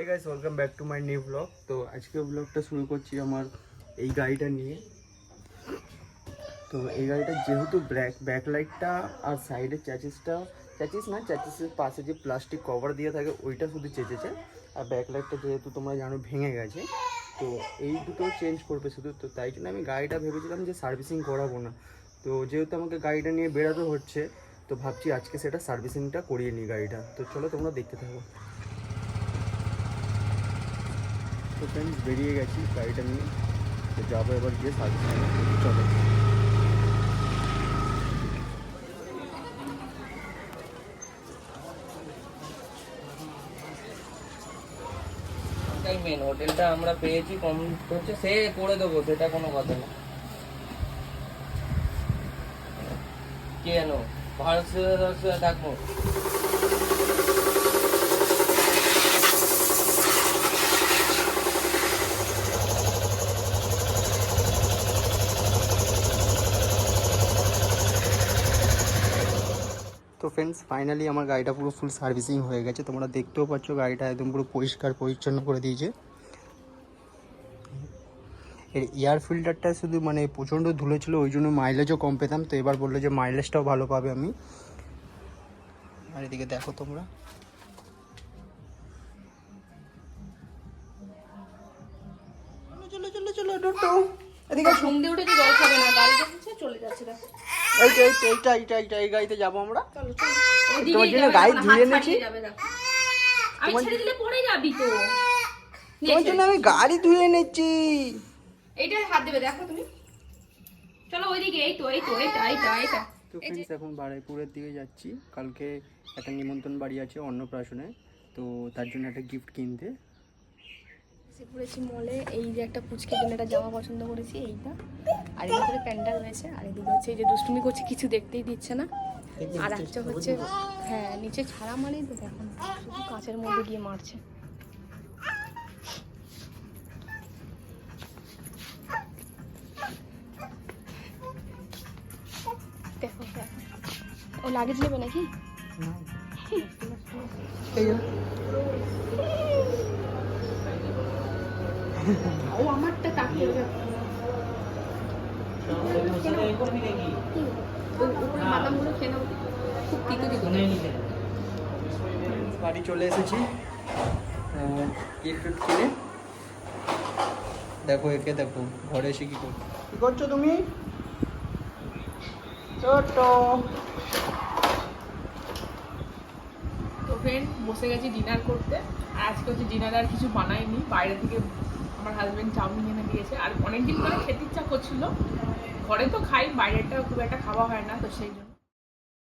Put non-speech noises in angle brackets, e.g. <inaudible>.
এই guys welcome back to my new blog তো আজকে ব্লগটা শুরু করছি আমার এই গাড়িটা নিয়ে। তো এই গাড়িটা যেহেতু ব্যাক ব্যাকলাইটটা আর সাইডের চ্যাচিসটা চ্যাচিস না চ্যাচিসের পাশে যে প্লাস্টিক কভার দিয়ে থাকে, ওইটা শুধু চেঁচেছে। আর ব্যাকলাইটটা যেহেতু তোমরা জানো ভেঙে গেছে, তো এই দুটো চেঞ্জ করবে শুধু। তো তাই জন্য আমি গাড়িটা ভেবেছিলাম যে সার্ভিসিং করাবো না। তো যেহেতু আমাকে গাড়িটা নিয়ে বেরোতে হচ্ছে, তো ভাবছি আজকে সেটা সার্ভিসিংটা করিয়ে নিই গাড়িটা। তো চলো তোমরা দেখতে থাকো। তো ফ্রেন্ডস বেরিয়ে গেছি গাড়িটা নিয়ে। তো যাব এবার গিয়ে সার্ভিসিং চলো। মেন হোটেলটা আমরা পেয়েছি কম হচ্ছে সে করে দেবো, সেটা কোনো কথা না। কেন? ভারত থাকব। তো ফ্রেন্ডস ফাইনালি আমার গাড়িটা পুরো ফুল সার্ভিসিং হয়ে গেছে। তোমরা দেখতেও পাচ্ছ গাড়িটা একদম পুরো পরিষ্কার পরিচ্ছন্ন করে দিয়েছে। এর এয়ার ফিল্টারটা শুধু মানে প্রচণ্ড ধুলো ছিল ওই জন্য মাইলেজও কম পেতাম। তো এবার বলল যে মাইলেজটাও ভালো পাবে আমি। আর এদিকে দেখো তোমরা। চলো চলো চলো এদিকে। দিয়ে উঠে তো জল খাবে না গাড়ি যাচ্ছে চলে যাচ্ছে দেখো। এইটা এইটা এইটা এইটা এইটা এই গাড়িতে যাব আমরা। চলো চলো। তোমার জন্য গাড়ি ধুয়ে। আমি ছেড়ে দিলে যাবি তো। তোমার জন্য আমি গাড়ি ধুয়ে এনেছি। এইটাই হাত দেবে দেখো তুমি। চলো ওইদিকে এই তো এই তো এইটা এইটা এইটা। তো ফ্রেন্ডস এখন বারাইপুরের দিকে যাচ্ছি। কালকে একটা নিমন্ত্রণ বাড়ি আছে অন্নপ্রাশনে। তো তার জন্য একটা গিফট কিনতে। এসে পড়েছি মলে এই যে একটা পুচকে জন্য একটা জামা পছন্দ করেছি এইটা। আর এর ভিতরে প্যান্ডাল রয়েছে আর এদিকে হচ্ছে এই যে দুষ্টুমি করছে কিছু দেখতেই দিচ্ছে না। আর একটা হচ্ছে হ্যাঁ নিচে ছাড়া মারি তো দেখো শুধু কাঁচের মধ্যে গিয়ে মারছে। দেখো ও লাগেজ নেবে নাকি <laughs> এই যে, ও আমারটা তাকিয়ে দেখো বাদামগুলো খেয়ে নেব খুব তিতো তিতো। বাড়ি চলে এসেছি। গিফট কিনে। দেখো একে দেখো ঘরে এসে কি করছ? কি করছ তুমি? ছোটো তো ফ্রেন্ড বসে গেছি ডিনার করতে। আজকে হচ্ছে ডিনার আর কিছু বানাইনি। বাইরে থেকে আমার হাজব্যান্ড চাউমিন এনে দিয়েছে। আর অনেকদিন ধরে খেতে ইচ্ছা করছিল। ঘরে তো খাই বাইরেটা খুব একটা খাওয়া হয় না, তো সেই জন্য।